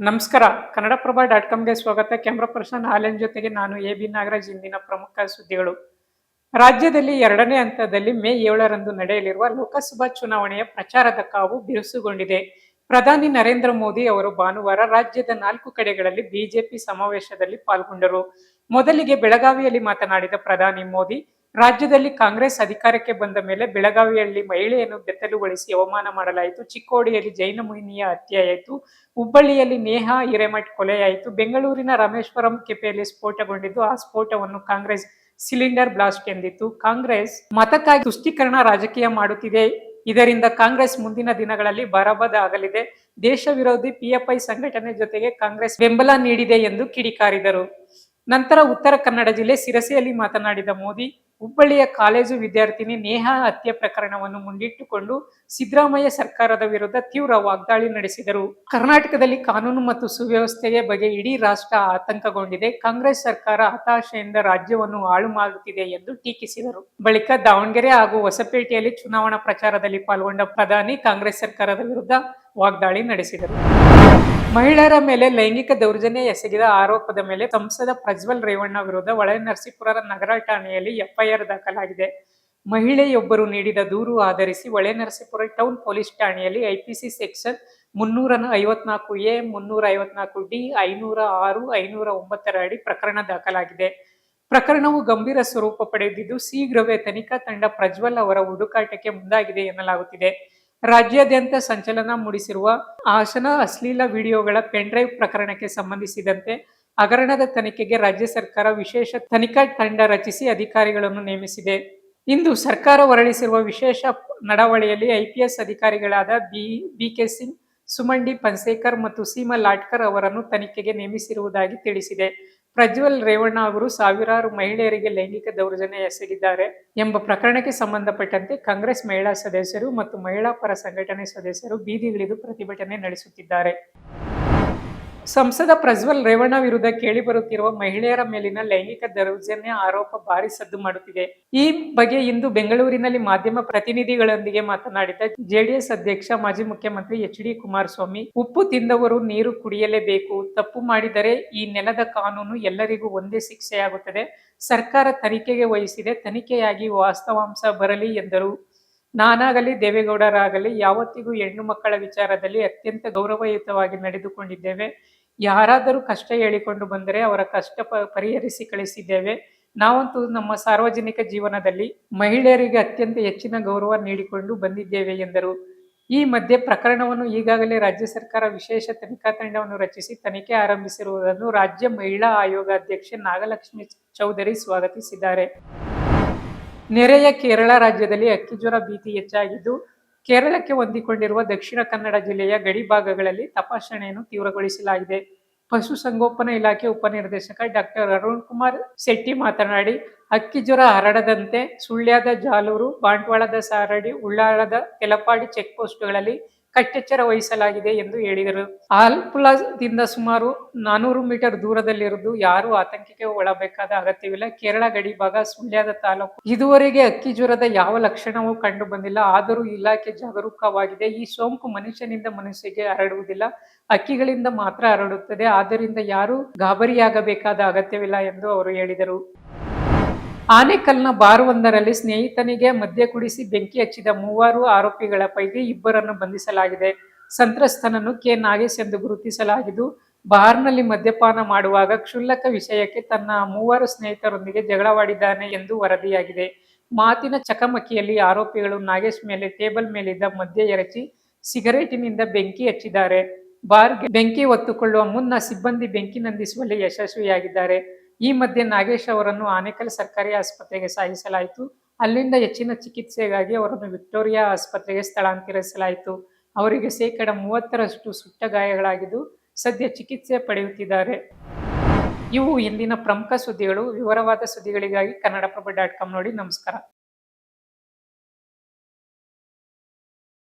ನಮಸ್ಕಾರ. ಕನ್ನಡಪ್ರಭ ಡಾಟ್ ಕಾಮ್ಗೆ ಸ್ವಾಗತ. Camera person ಹಾಲೆನ್ ಜೊತೆಗೆ ನಾನು ಎ ಬಿ ನಾಗರಾಜ್, ಇಂದಿನ ಪ್ರಮುಖ ಸುದ್ದಿಗಳು. ರಾಜ್ಯದಲ್ಲಿ ಎರಡನೇ ಹಂತದಲ್ಲಿ ಮೇ ಏಳರಂದು ನಡೆಯಲಿರುವ ಲೋಕಸಭಾ ಚುನಾವಣೆಯ ಪ್ರಚಾರದ ಕಾವು ಬಿರುಸುಗೊಂಡಿದೆ. ಪ್ರಧಾನಿ ನರೇಂದ್ರ ಮೋದಿ ಅವರು ಭಾನುವಾರ ರಾಜ್ಯದ ನಾಲ್ಕು ಕಡೆಗಳಲ್ಲಿ ಬಿಜೆಪಿ ಸಮಾವೇಶದಲ್ಲಿ ಪಾಲ್ಗೊಂಡರು. ಮೊದಲಿಗೆ ಬೆಳಗಾವಿಯಲ್ಲಿ ಮಾತನಾಡಿದ ಪ್ರಧಾನಿ ಮೋದಿ ರಾಜ್ಯದಲ್ಲಿ ಕಾಂಗ್ರೆಸ್ ಅಧಿಕಾರಕ್ಕೆ ಬಂದ ಮೇಲೆ ಬೆಳಗಾವಿಯಲ್ಲಿ ಮಹಿಳೆಯನ್ನು ಬೆತ್ತಲುಗೊಳಿಸಿ ಅವಮಾನ ಮಾಡಲಾಯಿತು. ಚಿಕ್ಕೋಡಿಯಲ್ಲಿ ಜೈನ ಮುಹಿನಿಯ ಹತ್ಯೆಯಾಯಿತು. ಹುಬ್ಬಳ್ಳಿಯಲ್ಲಿ ನೇಹಾ ಹಿರೇಮಠ್ ಕೊಲೆಯಾಯಿತು. ಬೆಂಗಳೂರಿನ ರಾಮೇಶ್ವರಂ ಕೆಪೆಯಲ್ಲಿ ಸ್ಫೋಟಗೊಂಡಿದ್ದು, ಆ ಸ್ಫೋಟವನ್ನು ಕಾಂಗ್ರೆಸ್ ಸಿಲಿಂಡರ್ ಬ್ಲಾಸ್ಟ್ ಎಂದಿತ್ತು. ಕಾಂಗ್ರೆಸ್ ಮತಕ್ಕಾಗಿ ತುಷ್ಟೀಕರಣ ರಾಜಕೀಯ ಮಾಡುತ್ತಿದೆ. ಇದರಿಂದ ಕಾಂಗ್ರೆಸ್ ಮುಂದಿನ ದಿನಗಳಲ್ಲಿ ಬರಬದ ಆಗಲಿದೆ ದೇಶ ವಿರೋಧಿ ಪಿಎಫ್ಐ ಸಂಘಟನೆ ಜೊತೆಗೆ ಕಾಂಗ್ರೆಸ್ ಬೆಂಬಲ ನೀಡಿದೆ ಎಂದು ಕಿಡಿಕಾರಿದರು. ನಂತರ ಉತ್ತರ ಕನ್ನಡ ಜಿಲ್ಲೆ ಸಿರಸಿಯಲ್ಲಿ ಮಾತನಾಡಿದ ಮೋದಿ ಹುಬ್ಬಳ್ಳಿಯ ಕಾಲೇಜು ವಿದ್ಯಾರ್ಥಿನಿ ನೇಹಾ ಹತ್ಯೆ ಪ್ರಕರಣವನ್ನು ಮುಂದಿಟ್ಟುಕೊಂಡು ಸಿದ್ದರಾಮಯ್ಯ ಸರ್ಕಾರದ ವಿರುದ್ಧ ತೀವ್ರ ವಾಗ್ದಾಳಿ ನಡೆಸಿದರು. ಕರ್ನಾಟಕದಲ್ಲಿ ಕಾನೂನು ಮತ್ತು ಸುವ್ಯವಸ್ಥೆಯ ಬಗ್ಗೆ ಇಡೀ ರಾಷ್ಟ್ರ ಆತಂಕಗೊಂಡಿದೆ. ಕಾಂಗ್ರೆಸ್ ಸರ್ಕಾರ ಹತಾಶೆಯಿಂದ ರಾಜ್ಯವನ್ನು ಹಾಳು ಮಾಡುತ್ತಿದೆ ಎಂದು ಟೀಕಿಸಿದರು. ಬಳಿಕ ದಾವಣಗೆರೆ ಹಾಗೂ ಹೊಸಪೇಟೆಯಲ್ಲಿ ಚುನಾವಣಾ ಪ್ರಚಾರದಲ್ಲಿ ಪಾಲ್ಗೊಂಡ ಪ್ರಧಾನಿ ಕಾಂಗ್ರೆಸ್ ಸರ್ಕಾರದ ವಿರುದ್ಧ ವಾಗ್ದಾಳಿ ನಡೆಸಿದರು. ಮಹಿಳೆಯರ ಮೇಲೆ ಲೈಂಗಿಕ ದೌರ್ಜನ್ಯ ಎಸಗಿದ ಆರೋಪದ ಮೇಲೆ ಸಂಸದ ಪ್ರಜ್ವಲ್ ರೇವಣ್ಣ ವಿರುದ್ಧ ನರಸೀಪುರ ನಗರ ಠಾಣೆಯಲ್ಲಿ ಎಫ್ಐಆರ್ ದಾಖಲಾಗಿದೆ. ಮಹಿಳೆಯೊಬ್ಬರು ನೀಡಿದ ದೂರು ಆಧರಿಸಿ ಹೊಳೆನರಸೀಪುರ ಟೌನ್ ಪೊಲೀಸ್ ಠಾಣೆಯಲ್ಲಿ ಐಪಿಸಿ ಸೆಕ್ಷನ್ ಮುನ್ನೂರ ಐವತ್ನಾಲ್ಕು ಎ, ಮುನ್ನೂರ ಐವತ್ನಾಲ್ಕು ಡಿ, ಐನೂರ ಆರು, ಐನೂರ ಒಂಬತ್ತರ ಅಡಿ ಪ್ರಕರಣ ದಾಖಲಾಗಿದೆ. ಪ್ರಕರಣವು ಗಂಭೀರ ಸ್ವರೂಪ ಪಡೆದಿದ್ದು ಶೀಘ್ರವೇ ತನಿಖಾ ತಂಡ ಪ್ರಜ್ವಲ್ ಅವರ ಹುಡುಕಾಟಕ್ಕೆ ಮುಂದಾಗಿದೆ ಎನ್ನಲಾಗುತ್ತಿದೆ. ರಾಜ್ಯಾದ್ಯಂತ ಸಂಚಲನ ಮೂಡಿಸಿರುವ ಹಾಸನ ಅಶ್ಲೀಲ ವಿಡಿಯೋಗಳ ಪೆನ್ಡ್ರೈವ್ ಪ್ರಕರಣಕ್ಕೆ ಸಂಬಂಧಿಸಿದಂತೆ ಹಗರಣದ ತನಿಖೆಗೆ ರಾಜ್ಯ ಸರ್ಕಾರ ವಿಶೇಷ ತನಿಖಾ ತಂಡ ರಚಿಸಿ ಅಧಿಕಾರಿಗಳನ್ನು ನೇಮಿಸಿದೆ. ಇಂದು ಸರ್ಕಾರ ಹೊರಡಿಸಿರುವ ವಿಶೇಷ ನಡಾವಳಿಯಲ್ಲಿ ಐಪಿಎಸ್ ಅಧಿಕಾರಿಗಳಾದ ಬಿ ಕೆ ಸಿಂಗ್, ಸುಮಂಡಿ ಪನ್ಸೇಕರ್ ಮತ್ತು ಸೀಮಾ ಲಾಟ್ಕರ್ ಅವರನ್ನು ತನಿಖೆಗೆ ನೇಮಿಸಿರುವುದಾಗಿ ತಿಳಿಸಿದೆ. ಪ್ರಜ್ವಲ್ ರೇವಣ್ಣ ಅವರು ಸಾವಿರಾರು ಮಹಿಳೆಯರಿಗೆ ಲೈಂಗಿಕ ದೌರ್ಜನ್ಯ ಎಸಗಿದ್ದಾರೆ ಎಂಬ ಪ್ರಕರಣಕ್ಕೆ ಸಂಬಂಧಪಟ್ಟಂತೆ ಕಾಂಗ್ರೆಸ್ ಮಹಿಳಾ ಸದಸ್ಯರು ಮತ್ತು ಮಹಿಳಾ ಪರ ಸಂಘಟನೆ ಸದಸ್ಯರು ಬೀದಿಗಿಳಿದು ಪ್ರತಿಭಟನೆ ನಡೆಸುತ್ತಿದ್ದಾರೆ. ಸಂಸದ ಪ್ರಜ್ವಲ್ ರೇವಣ್ಣ ವಿರುದ್ಧ ಕೇಳಿಬರುತ್ತಿರುವ ಮಹಿಳೆಯರ ಮೇಲಿನ ಲೈಂಗಿಕ ದೌರ್ಜನ್ಯ ಆರೋಪ ಭಾರಿ ಸದ್ದು ಮಾಡುತ್ತಿದೆ. ಈ ಬಗ್ಗೆ ಇಂದು ಬೆಂಗಳೂರಿನಲ್ಲಿ ಮಾಧ್ಯಮ ಪ್ರತಿನಿಧಿಗಳೊಂದಿಗೆ ಮಾತನಾಡಿದ ಜೆಡಿಎಸ್ ಅಧ್ಯಕ್ಷ, ಮಾಜಿ ಮುಖ್ಯಮಂತ್ರಿ ಎಚ್ ಡಿ ಕುಮಾರಸ್ವಾಮಿ, ಉಪ್ಪು ತಿಂದವರು ನೀರು ಕುಡಿಯಲೇಬೇಕು. ತಪ್ಪು ಮಾಡಿದರೆ ಈ ನೆಲದ ಕಾನೂನು ಎಲ್ಲರಿಗೂ ಒಂದೇ ಶಿಕ್ಷೆಯಾಗುತ್ತದೆ. ಸರ್ಕಾರ ತನಿಖೆಗೆ ವಹಿಸಿದೆ. ತನಿಖೆಯಾಗಿ ವಾಸ್ತವಾಂಶ ಬರಲಿ ಎಂದರು. ನಾನಾಗಲಿ, ದೇವೇಗೌಡರಾಗಲಿ, ಯಾವತ್ತಿಗೂ ಹೆಣ್ಣು ಮಕ್ಕಳ ವಿಚಾರದಲ್ಲಿ ಅತ್ಯಂತ ಗೌರವಯುತವಾಗಿ ನಡೆದುಕೊಂಡಿದ್ದೇವೆ. ಯಾರಾದರೂ ಕಷ್ಟ ಹೇಳಿಕೊಂಡು ಬಂದರೆ ಅವರ ಕಷ್ಟ ಪರಿಹರಿಸಿ ಕಳಿಸಿದ್ದೇವೆ. ನಾವಂತೂ ನಮ್ಮ ಸಾರ್ವಜನಿಕ ಜೀವನದಲ್ಲಿ ಮಹಿಳೆಯರಿಗೆ ಅತ್ಯಂತ ಹೆಚ್ಚಿನ ಗೌರವ ನೀಡಿಕೊಂಡು ಬಂದಿದ್ದೇವೆ ಎಂದರು. ಈ ಮಧ್ಯೆ ಪ್ರಕರಣವನ್ನು ಈಗಾಗಲೇ ರಾಜ್ಯ ಸರ್ಕಾರ ವಿಶೇಷ ತನಿಖಾ ತಂಡವನ್ನು ರಚಿಸಿ ತನಿಖೆ ಆರಂಭಿಸಿರುವುದನ್ನು ರಾಜ್ಯ ಮಹಿಳಾ ಆಯೋಗ ಅಧ್ಯಕ್ಷೆ ನಾಗಲಕ್ಷ್ಮಿ ಚೌಧರಿ ಸ್ವಾಗತಿಸಿದ್ದಾರೆ. ನೆರೆಯ ಕೇರಳ ರಾಜ್ಯದಲ್ಲಿ ಅಕ್ಕಿಜ್ವರ ಭೀತಿ ಹೆಚ್ಚಾಗಿದ್ದು ಕೇರಳಕ್ಕೆ ಹೊಂದಿಕೊಂಡಿರುವ ದಕ್ಷಿಣ ಕನ್ನಡ ಜಿಲ್ಲೆಯ ಗಡಿ ಭಾಗಗಳಲ್ಲಿ ತಪಾಸಣೆಯನ್ನು ತೀವ್ರಗೊಳಿಸಲಾಗಿದೆ. ಪಶುಸಂಗೋಪನಾ ಇಲಾಖೆ ಉಪನಿರ್ದೇಶಕ ಡಾಕ್ಟರ್ ಅರುಣ್ ಕುಮಾರ್ ಶೆಟ್ಟಿ ಮಾತನಾಡಿ, ಅಕ್ಕಿ ಜ್ವರ ಹರಡದಂತೆ ಸುಳ್ಯದ ಜಾಲೂರು, ಬಾಂಟ್ವಾಳದ ಸಾರಡಿ, ಉಳ್ಳಾಳದ ತೆಲಪಾಡಿ ಚೆಕ್ ಪೋಸ್ಟ್ಗಳಲ್ಲಿ ಕಟ್ಟೆಚ್ಚರ ವಹಿಸಲಾಗಿದೆ ಎಂದು ಹೇಳಿದರು. ಆಲ್ಪುಲಾದಿಂದ ಸುಮಾರು ನಾನೂರು ಮೀಟರ್ ದೂರದಲ್ಲಿರುವುದು ಯಾರೂ ಆತಂಕಕ್ಕೆ ಒಳಬೇಕಾದ ಅಗತ್ಯವಿಲ್ಲ. ಕೇರಳ ಗಡಿ ಭಾಗ ಸುಳ್ಯದ ತಾಲೂಕು. ಇದುವರೆಗೆ ಅಕ್ಕಿ ಜ್ವರದ ಯಾವ ಲಕ್ಷಣವೂ ಕಂಡು ಬಂದಿಲ್ಲ ಆದರೂ ಇಲಾಖೆ ಜಾಗರೂಕವಾಗಿದೆ. ಈ ಸೋಂಕು ಮನುಷ್ಯನಿಂದ ಮನುಷ್ಯಗೆ ಹರಡುವುದಿಲ್ಲ. ಅಕ್ಕಿಗಳಿಂದ ಮಾತ್ರ ಹರಡುತ್ತದೆ. ಆದ್ದರಿಂದ ಯಾರು ಗಾಬರಿಯಾಗಬೇಕಾದ ಅಗತ್ಯವಿಲ್ಲ ಎಂದು ಅವರು ಹೇಳಿದರು. ಆನೇಕಲ್ನ ಬಾರ್ವೊಂದರಲ್ಲಿ ಸ್ನೇಹಿತನಿಗೆ ಮದ್ಯ ಕುಡಿಸಿ ಬೆಂಕಿ ಹಚ್ಚಿದ ಮೂವರು ಆರೋಪಿಗಳ ಪೈಕಿ ಇಬ್ಬರನ್ನು ಬಂಧಿಸಲಾಗಿದೆ. ಸಂತ್ರಸ್ತನನ್ನು ಕೆ. ನಾಗೇಶ್ ಎಂದು ಗುರುತಿಸಲಾಗಿದ್ದು ಬಾರ್ನಲ್ಲಿ ಮದ್ಯಪಾನ ಮಾಡುವಾಗ ಕ್ಷುಲ್ಲಕ ವಿಷಯಕ್ಕೆ ತನ್ನ ಮೂವರು ಸ್ನೇಹಿತರೊಂದಿಗೆ ಜಗಳವಾಡಿದ್ದಾನೆ ಎಂದು ವರದಿಯಾಗಿದೆ. ಮಾತಿನ ಚಕಮಕಿಯಲ್ಲಿ ಆರೋಪಿಗಳು ನಾಗೇಶ್ ಮೇಲೆ ಟೇಬಲ್ ಮೇಲಿದ್ದ ಮದ್ಯ ಎರಚಿ ಸಿಗರೇಟಿನಿಂದ ಬೆಂಕಿ ಹಚ್ಚಿದ್ದಾರೆ. ಬಾರ್ಗೆ ಬೆಂಕಿ ಹೊತ್ತುಕೊಳ್ಳುವ ಮುನ್ನ ಸಿಬ್ಬಂದಿ ಬೆಂಕಿ ನಂದಿಸುವಲ್ಲಿ ಯಶಸ್ವಿಯಾಗಿದ್ದಾರೆ. ಈ ಮಧ್ಯೆ ನಾಗೇಶ್ ಅವರನ್ನು ಆನೇಕಲ್ ಸರ್ಕಾರಿ ಆಸ್ಪತ್ರೆಗೆ ಸಾಗಿಸಲಾಯಿತು. ಅಲ್ಲಿಂದ ಹೆಚ್ಚಿನ ಚಿಕಿತ್ಸೆಗಾಗಿ ಅವರನ್ನು ವಿಕ್ಟೋರಿಯಾ ಆಸ್ಪತ್ರೆಗೆ ಸ್ಥಳಾಂತರಿಸಲಾಯಿತು. ಅವರಿಗೆ ಶೇಕಡ ಮೂವತ್ತರಷ್ಟು ಸುಟ್ಟ ಗಾಯಗಳಾಗಿದ್ದು ಸದ್ಯ ಚಿಕಿತ್ಸೆ ಪಡೆಯುತ್ತಿದ್ದಾರೆ. ಇವು ಇಲ್ಲಿನ ಪ್ರಮುಖ ಸುದ್ದಿಗಳು. ವಿವರವಾದ ಸುದ್ದಿಗಳಿಗಾಗಿ ಕನ್ನಡಪ್ರಭ ಡಾಟ್ ಕಾಮ್ ನೋಡಿ ನಮಸ್ಕಾರ.